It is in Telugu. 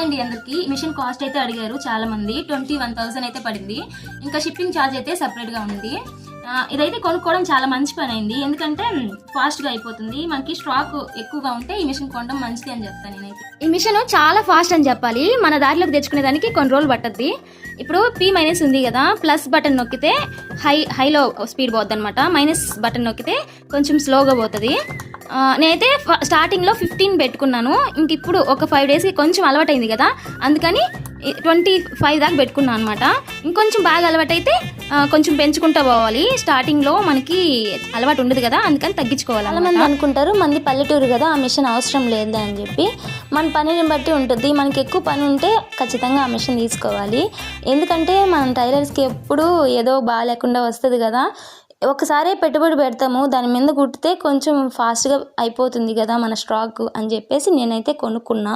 హాయ్ అండి అందరికి. మిషన్ కాస్ట్ అయితే అడిగారు చాలా మంది ట్వంటీ వన్ థౌసండ్ అయితే పడింది. ఇంకా షిప్పింగ్ ఛార్జ్ అయితే సపరేట్గా ఉంది ఇదైతే కొనుక్కోవడం చాలా మంచి పని అయింది. ఎందుకంటే ఫాస్ట్గా అయిపోతుంది. మనకి స్టాక్ ఎక్కువగా ఉంటే ఈ మిషన్ కొనడం మంచిది అని చెప్తాను నేనైతే. ఈ మిషన్ చాలా ఫాస్ట్ అని చెప్పాలి. మన దారిలోకి తెచ్చుకునే దానికి కొన్ని రోజులు పట్టద్ది. ఇప్పుడు పి మైనస్ ఉంది కదా ప్లస్ బటన్ నొక్కితే హై హైలో స్పీడ్ పోద్ది అనమాట మైనస్ బటన్ నొక్కితే కొంచెం స్లోగా పోతుంది. నేనైతే స్టార్టింగ్లో ఫిఫ్టీన్ పెట్టుకున్నాను. ఇంక ఇప్పుడు ఒక ఫైవ్ డేస్కి కొంచెం అలవాటైంది కదా. అందుకని ట్వంటీ ఫైవ్ దాకా పెట్టుకున్నాను అనమాట ఇంకొంచెం బాగా అలవాటైతే కొంచెం పెంచుకుంటూ పోవాలి. స్టార్టింగ్లో మనకి అలవాటు ఉండదు కదా. అందుకని తగ్గించుకోవాలి మంది అనుకుంటారు మంది పల్లెటూరు కదా ఆ మిషన్ అవసరం లేదు అని చెప్పి. మన పనిని బట్టి ఉంటుంది. మనకి ఎక్కువ పని ఉంటే ఖచ్చితంగా ఆ మిషన్ తీసుకోవాలి. ఎందుకంటే మనం టైలర్స్కి ఎప్పుడు ఏదో బాగాలేకుండా వస్తుంది కదా. ఒకసారి పెట్టుబడి పెడతాము దాని మీద కుట్టితే కొంచెం ఫాస్ట్గా అయిపోతుంది కదా మన స్టాక్ అని చెప్పేసి నేనైతే కొనుక్కున్నా.